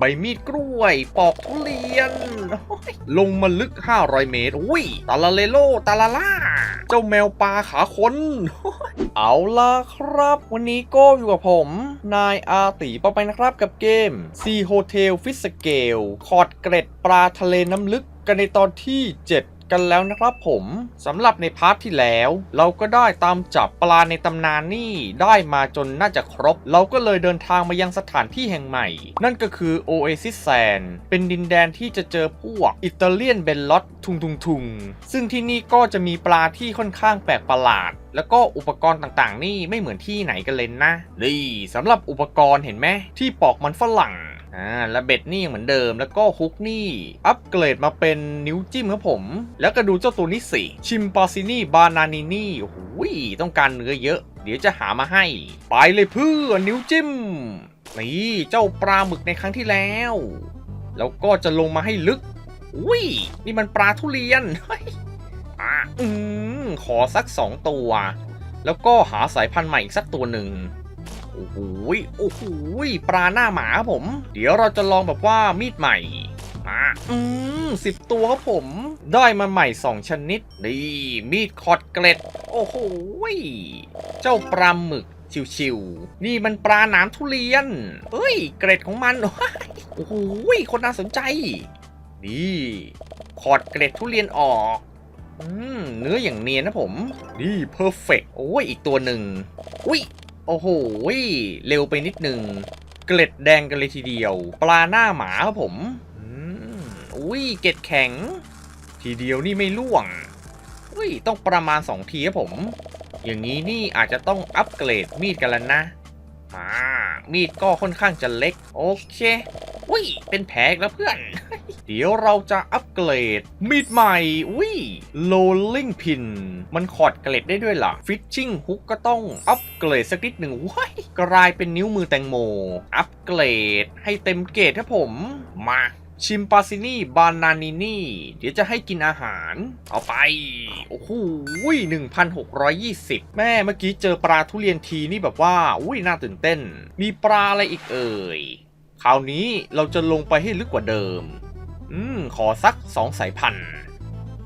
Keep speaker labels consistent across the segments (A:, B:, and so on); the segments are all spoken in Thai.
A: ใบมีดกล้วย ปอกทุเรียน ลงมาลึก 500 เมตร อุ้ย ตาลาเลโล ตาลาล่า เจ้าแมวปลาขาคนโอ้ยเอาล่ะครับ วันนี้ก็อยู่กับผม นายอาตีปอไปนะครับกับเกม C Hotel f i s c a l e คอร์ดเกร็ดปลาทะเลน้ำลึกกันในตอนที่ 7 กันแล้วนะครับผมสำหรับในพาร์ทที่แล้ว เราก็ได้ตามจับปลาในตำนานนี่ได้มาจนน่าจะครบ เราก็เลยเดินทางมายังสถานที่แห่งใหม่ นั่นก็คือ Oasis Sand เป็นดินแดนที่จะเจอพวกอิตาเลียนเบลลอตทุงทุงทุงซึ่งที่นี่ก็จะมีปลาที่ค่อนข้างแปลกประหลาด แล้วก็อุปกรณ์ต่างๆ นี่ไม่เหมือนที่ไหนกันเลยนะนี่สำหรับอุปกรณ์เห็นไหมที่ปอกมันฝรั่ง อ่าและเบ็ดนี่ยังเหมือนเดิมแล้วก็ฮุกนี่อัปเกรดมาเป็นนิ้วจิ้มครับผม แล้วก็ดูเจ้าตัวนี้สิชิมปาซินี่บานานินี่โอ้โหต้องการเนื้อเยอะ เดี๋ยวจะหามาให้ ไปเลยเพื่อนนิ้วจิ้มนี่เจ้าปลาหมึกในครั้งที่แล้ว แล้วก็จะลงมาให้ลึกอุ้ยนี่มันปลาทุเรียนอะอืมขอสักสองตัว แล้วก็หาสายพันธุ์ใหม่อีกสักตัวหนึ่ง โอ้โหโอ้โหปลาหน้าหมาครับผม เดี๋ยวเราจะลองแบบว่ามีดใหม่มาอืมสิบตัวครับผม ได้มาใหม่สองชนิดนี่มีดคอดเกล็ด โอ้โหเจ้าปลาหมึกชิวๆ นี่มันปลาหนามทุเรียน เอ้ย เกร็ดของมัน โอ้โหคนน่าสนใจ นี่คอดเกร็ดทุเรียนออกอืมเนื้ออย่างเนียนนะผม นี่เพอร์เฟกโอ้ย อีกตัวหนึ่ง อุ้ย โอ้โห เร็วไปนิดหนึ่งเกล็ดแดงกันเลยทีเดียว ปลาหน้าหมาครับผมอืมอุ้ย เกล็ดแข็ง ทีเดียวนี่ไม่ล่วง อุ้ย ต้องประมาณ 2 ทีครับผม อย่างนี้นี่อาจจะต้องอัปเกรดมีดกันแล้วนะอ่ามีดก็ค่อนข้างจะเล็ก โอเค อุ้ย เป็นแผลอีกแล้วเพื่อน เดี๋ยวเราจะอัปเกรด มีดใหม่อุ้ย rolling pin มันขอดเกล็ดได้ด้วยล่ะ fishing hook ก็ต้องอัปเกรดสักนิดหนึ่งว้ายกลายเป็นนิ้วมือแตงโม อัปเกรดให้เต็มเกรดครับผม มาชิมปาซินี่ บานานินี่ เดี๋ยวจะให้กินอาหาร เอาไป โอ้โห1,620แม่เมื่อกี้เจอปลาทุเรียนทีนี่แบบว่า อุ้ยน่าตื่นเต้น มีปลาอะไรอีกเอ่ย คราวนี้เราจะลงไปให้ลึกกว่าเดิม อืม ขอสักสองสายพันธุ์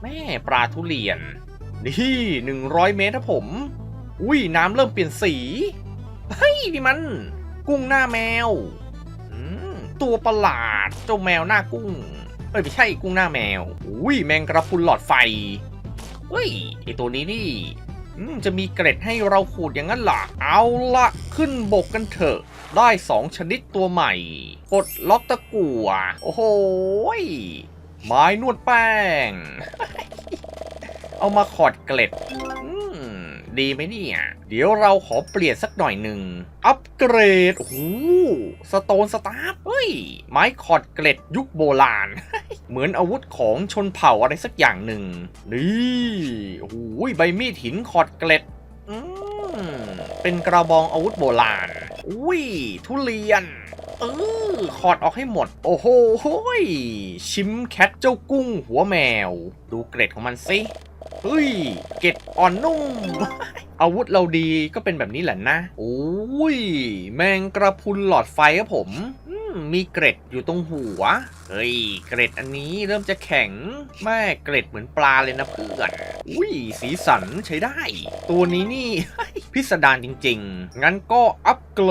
A: แม่ปลาทุเรียน นี่หนึ่งร้อยเมตรครับผม อุ้ยน้ำเริ่มเปลี่ยนสี เฮ้ยนี่มัน กุ้งหน้าแมว อืม ตัวประหลาด เจ้าแมวหน้ากุ้ง เอ้ยไม่ใช่กุ้งหน้าแมว อุ้ยแมงกระพรุนหลอดไฟ เฮ้ยไอตัวนี้นี่ จะมีเกร็ดให้เราขูดอย่างนั้นหรอเอาละขึ้นบกกันเถอะ ได้สองชนิดตัวใหม่ปลดล็อกตะกั่ว โอ้โหไม้นวดแป้ง เอามาขอดเกล็ดอื ดีไหมเนี่ย เดี๋ยวเราขอเปลี่ยนสักหน่อยหนึ่ง อัปเกรดโอ้โหสโตนสตาร์เฮ้ย ไม้ขอดเกล็ดยุคโบราณ เหมือนอาวุธของชนเผ่าอะไรสักอย่างหนึ่ง นี่โอ้โหใบมีดหินขอดเกล็ดอืมเป็นกระบองอาวุธโบราณ อุ้ย ทุเรียน เออขอดออกให้หมด โอ้โหโหยชิมแคทเจ้ากุ้งหัวแมว ดูเกรดของมันสิ เฮ้ย เกร็ดอ่อนนุ่ม อาวุธเราดีก็เป็นแบบนี้แหละนะ โอ้ย แมงกระพรุนหลอดไฟครับผมอืมมีเกร็ดอยู่ตรงหัว เฮ้ย เกร็ดอันนี้เริ่มจะแข็ง แม่เกร็ดเหมือนปลาเลยนะเพื่อน อุ้ย สีสันใช้ได้ ตัวนี้นี่ พิสดารจริง ๆ งั้นก็อัปเกร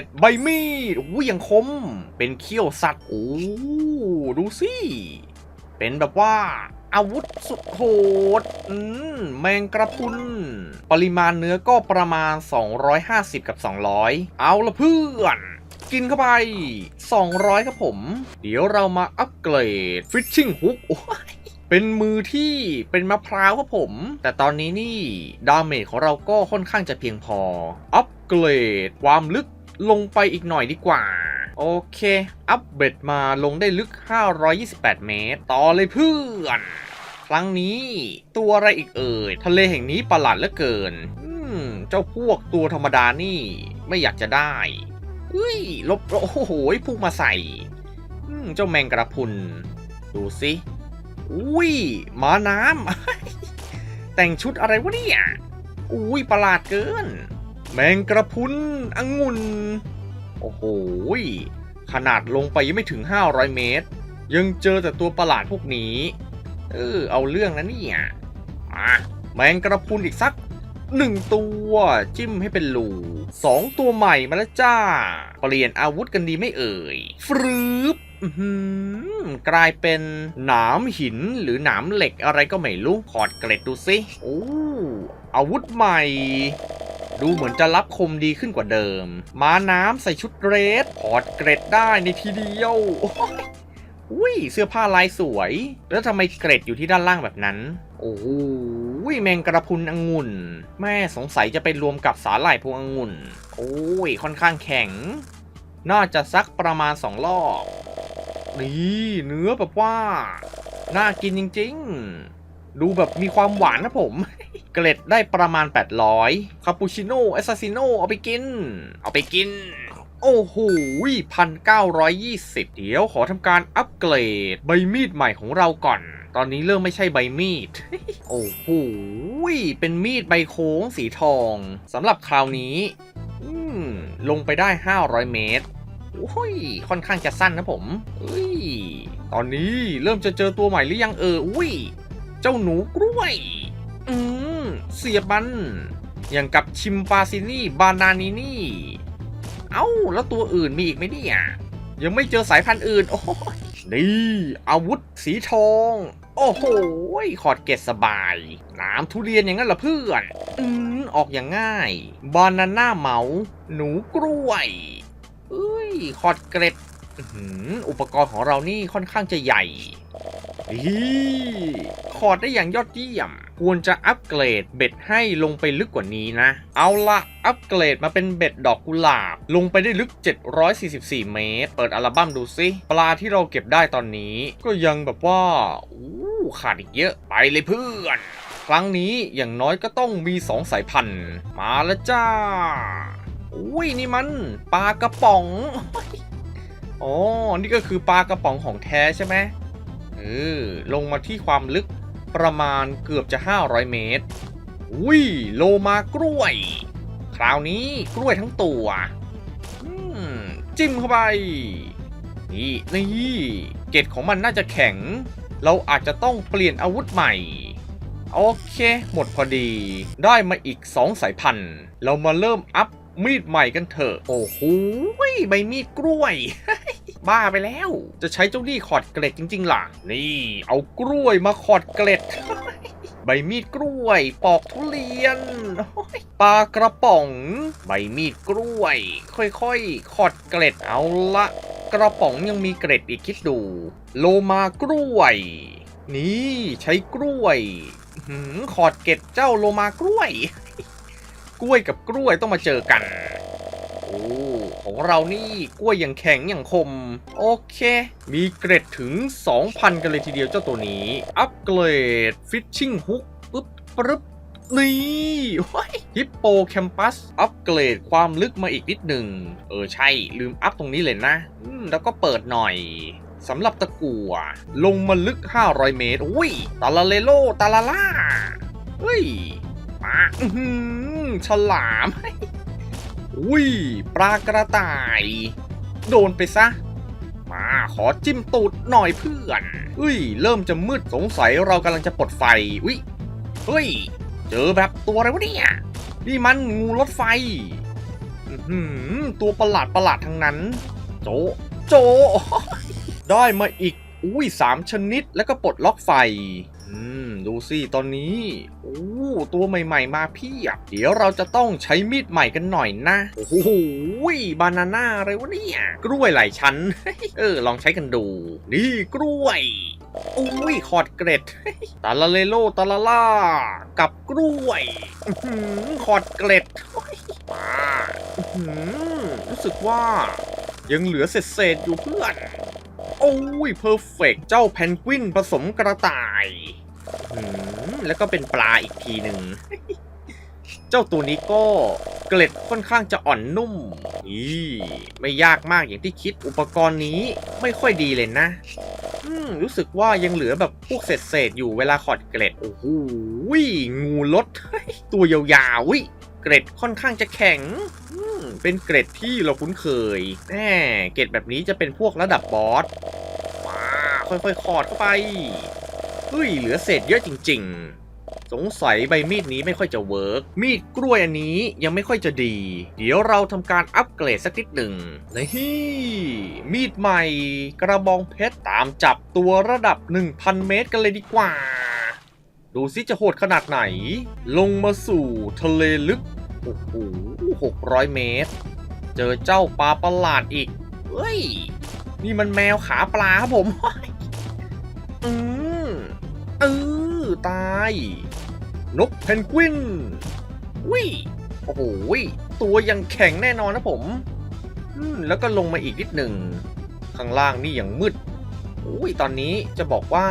A: ด ใบมีดอุ้ยยังคม เป็นเขี้ยวสัตว์ โอ้ ดูสิ เป็นแบบว่า อาวุธสุดโหด อืม แมงกระพุน ปริมาณเนื้อก็ประมาณ 250 กับ 200 เอาละเพื่อน กินเข้าไป 200 ครับผม เดี๋ยวเรามาอัปเกรด Fishing Hook โอ้ยเป็นมือที่เป็นมะพร้าวครับผม แต่ตอนนี้นี่ ดาเมจของเราก็ค่อนข้างจะเพียงพอ อัปเกรดความลึกลงไปอีกหน่อยดีกว่า โอเค อัปเบดมาลงได้ลึก 528 เมตร ต่อเลยเพื่อน ครั้งนี้ตัวอะไรอีกเอ่ย ทะเลแห่งนี้ประหลาดเหลือเกิน อืม เจ้าพวกตัวธรรมดานี่ไม่อยากจะได้เฮ้ย ลบ โอ้โหพุ่งมาใส่ อืม เจ้าแมงกระพุน ดูสิอุ้ยหมาน้ำ แต่งชุดอะไรวะเนี่ย อุ้ยประหลาดเกิน แมงกระพุนองุ่น โอ้โหขนาดลงไปยังไม่ถึง 500 เมตร ยังเจอแต่ตัวประหลาดพวกนี้ เออ เอาเรื่องนะเนี่ยอะแมงกระพุนอีกสักหนึ่งตัวจิ้มให้เป็นรูสองตัวใหม่มาแล้วจ้า เปลี่ยนอาวุธกันดีไม่เอ่ยฟรึบอื้อหือกลายเป็นหนามหินหรือหนามเหล็กอะไรก็ไม่รู้ขอดเกร็ดดูสิโอ้อาวุธใหม่ ดูเหมือนจะรับคมดีขึ้นกว่าเดิม ม้าน้ำใส่ชุดเรสถอดเกรดได้ในทีเดียวอุ้ยเสื้อผ้าลายสวย แล้วทำไมเกรดอยู่ที่ด้านล่างแบบนั้น โอ้โหแมงกระพุนองุ่น แม่สงสัยจะไปรวมกับสาหร่ายพวงองุ่น โอ้ยค่อนข้างแข็ง น่าจะซักประมาณสองรอบ นี่เนื้อแบบว่า น่ากินจริง ๆ ดูแบบมีความหวานนะผม เกล็ดได้ประมาณ 800 คาปูชิโน่เอสซาซิโน่เอาไปกิน เอาไปกิน โอ้โหพันเก้าร้อยยี่สิบเดี๋ยวขอทำการอัปเกรดใบมีดใหม่ของเราก่อน ตอนนี้เริ่มไม่ใช่ใบมีด โอ้โหเป็นมีดใบโค้งสีทองสำหรับคราวนี้อืมลงไปได้ 500 เมตรโอ้ย ค่อนข้างจะสั้นนะผมเอ้ย ตอนนี้เริ่มจะเจอตัวใหม่หรือยังเออ อุ้ยเจ้าหนูกล้วย อืมเสียบมัน อย่างกับชิมปาซินี่ บานานินี่ เอ้า แล้วตัวอื่นมีอีกไหมเนี่ย ยังไม่เจอสายพันธุ์อื่น โอ้ยนี่ อาวุธสีทอง โอ้โหขอดเกตสบาย น้ำทุเรียนอย่างนั้นเหรอเพื่อน อืมออกอย่างง่าย บานาน่าเมา หนูกล้วยเอ้ยคอดเกร็ดอื้อหืออุปกรณ์ของเรานี่ค่อนข้างจะใหญ่ นี่คอร์ดได้อย่างยอดเยี่ยม ควรจะอัปเกรดเบ็ดให้ลงไปลึกกว่านี้นะ เอาละอัปเกรดมาเป็นเบ็ดดอกกุหลาบ ลงไปได้ลึก 744 เมตร เปิดอัลบั้มดูสิปลาที่เราเก็บได้ตอนนี้ ก็ยังแบบว่าอู้ขาดอีกเยอะ ไปเลยเพื่อน ครั้งนี้อย่างน้อยก็ต้องมี 2 สายพันธุ์ มาแล้วจ้า อุ้ยนี่มันปลากระป๋องอ๋อ นี่ก็คือปลากระป๋องของแท้ใช่ไหม เออลงมาที่ความลึกประมาณเกือบจะ 500 เมตร อุ้ยโลมากล้วย คราวนี้กล้วยทั้งตัว จิ้มเข้าไป นี่นี่เกล็ดของมันน่าจะแข็ง เราอาจจะต้องเปลี่ยนอาวุธใหม่ โอเค หมดพอดี ได้มาอีก 2 สายพันธุ์ เรามาเริ่มอัพมีดใหม่กันเถอะ โอ้โหใบมีดกล้วย บ้าไปแล้ว จะใช้เจ้านี่ขอดเกล็ดจริงๆล่ะ นี่ เอากล้วยมาขอดเกล็ด ใบมีดกล้วย ปอกทุเรียนปลากระป๋อง ใบมีดกล้วย ค่อยๆ ขอดเกล็ดเอาละ กระป๋องยังมีเกร็ดอีกคิดดู โลมากล้วย นี่ใช้กล้วยหืมขอดเกล็ดเจ้าโลมากล้วย กล้วยกับกล้วยต้องมาเจอกัน โอ้ของเรานี่กล้วยอย่างแข็งอย่างคม โอเค มีเกรดถึง 2,000 กันเลยทีเดียวเจ้าตัวนี้ อัปเกรดฟิชชิ่งฮุกปึ๊บปึ๊บนี่ฮิปโปแคมปัส อัปเกรดความลึกมาอีกนิดหนึ่ง เออใช่ ลืมอัพตรงนี้เลยนะ แล้วก็เปิดหน่อยสำหรับตะกั่วลงมาลึก 500 เมตร อุ้ย ตาลาเลโล ตาลาล่า เฮ้ยมาอื้อหือฉลาม อุ้ยปลากระต่าย โดนไปซะ มาขอจิ้มตูดหน่อยเพื่อน อุ้ย เริ่มจะมืดสงสัยเรากำลังจะปลดไฟ อุ้ย เฮ้ย เจอแบบตัวอะไรวะเนี่ย นี่มันงูรถไฟอื้อหือตัวประหลาดประหลาดทั้งนั้น โจ โจ ได้มาอีก อุ้ยสามชนิดแล้วก็ปลดล็อกไฟ อืม ดูสิตอนนี้โอ้ตัวใหม่ ๆ มาพียบเดี๋ยวเราจะต้องใช้มีดใหม่กันหน่อยนะ โอ้โหบานาน่าอะไรวะเนี่ย กล้วยหลายชั้น เออ ลองใช้กันดู นี่กล้วยอุ้ยขอดเกร็ดตาลาเลโลตาลาล่า กับกล้วยอื้อหือขอดเกร็ดมารู้สึกว่า ยังเหลือเศษๆอยู่เพื่อน โอ้ยเพอร์เฟกเจ้าแพนกวินผสมกระต่าย แล้วก็เป็นปลาอีกทีหนึ่ง เจ้าตัวนี้ก็เกล็ดค่อนข้างจะอ่อนนุ่มนี่ไม่ยากมากอย่างที่คิดอุปกรณ์นี้ไม่ค่อยดีเลยนะ อืมรู้สึกว่ายังเหลือแบบพวกเศษๆอยู่เวลาขอดเกล็ดโอ้โหงูรถตัวยาวๆวิเกล็ดค่อนข้างจะแข็งอืมเป็นเกรดที่เราคุ้นเคยแน่เกรดแบบนี้จะเป็นพวกระดับบอสมาค่อยๆคอดเข้าไป เฮ้ยเหลือเศษเยอะจริง ๆ สงสัยใบมีดนี้ไม่ค่อยจะเวิร์กมีดกล้วยอันนี้ยังไม่ค่อยจะดี เดี๋ยวเราทำการอัปเกรดสักนิดหนึ่งนี่มีดใหม่กระบองเพชรตามจับตัวระดับ 1,000 เมตรกันเลยดีกว่า ดูซิจะโหดขนาดไหน ลงมาสู่ทะเลลึกโอ้โห600 เมตร เจอเจ้าปลาประหลาดอีกเฮ้ย นี่มันแมวขาปลาครับผมอืม ตาย นกเพนกวินวิโอ้โหตัวยังแข็งแน่นอนนะผมอืมแล้วก็ลงมาอีกนิดหนึ่ง ข้างล่างนี่ยังมืดโอ้ยตอนนี้จะบอกว่า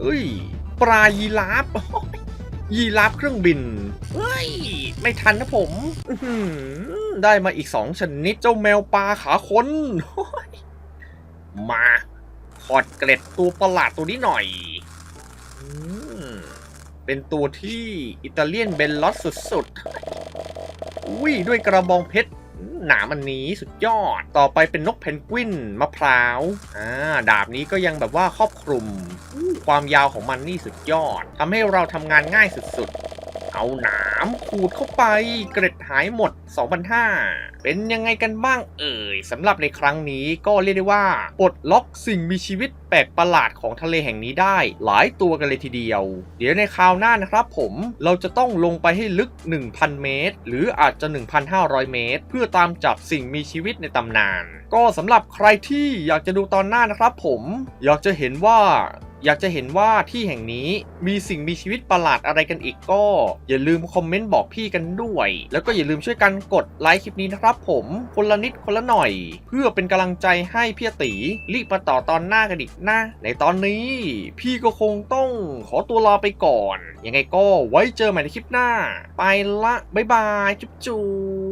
A: เอ้ย ปลายีราฟยีราฟเครื่องบินเฮ้ย ไม่ทันนะผมได้มาอีกสองชนิดเจ้าแมวปลาขาคนโอ้ยมาขอดเกล็ดตัวประหลาดตัวนี้หน่อย เป็นตัวที่อิตาเลียนเบนลอสสุดๆอุ้ยด้วยกระบองเพชรหนามอันนี้สุดยอด ต่อไปเป็นนกเพนกวินมะพร้าว อ่า ดาบนี้ก็ยังแบบว่าครอบคลุม ความยาวของมันนี่สุดยอด ทำให้เราทำงานง่ายสุดๆ เอาหนา มขูดเข้าไป เกร็ดหายหมด2,500เป็นยังไงกันบ้างเอ่ยสำหรับในครั้งนี้ก็เรียกได้ว่าปลดล็อกสิ่งมีชีวิตแปลกประหลาดของทะเลแห่งนี้ได้ หลายตัวกันเลยทีเดียว เดี๋ยวในคราวหน้านะครับผมเราจะต้องลงไปให้ลึก 1,000 เมตร หรืออาจจะ 1,500 เมตร เพื่อตามจับสิ่งมีชีวิตในตำนาน ก็สำหรับใครที่อยากจะดูตอนหน้านะครับผมอยากจะเห็นว่า อยากจะเห็นว่าที่แห่งนี้มีสิ่งมีชีวิตประหลาดอะไรกันอีกก็ อย่าลืมคอมเมนต์บอกพี่กันด้วย แล้วก็อย่าลืมช่วยกันกดไลค์คลิปนี้นะครับผมคนละนิดคนละหน่อย เพื่อเป็นกำลังใจให้พี่ตีรีบมาต่อตอนหน้ากันอีกนะ ในตอนนี้ พี่ก็คงต้องขอตัวลาไปก่อน ยังไงก็ไว้เจอใหม่ในคลิปหน้า ไปละบ๊ายบายจุ๊บจุ๊บ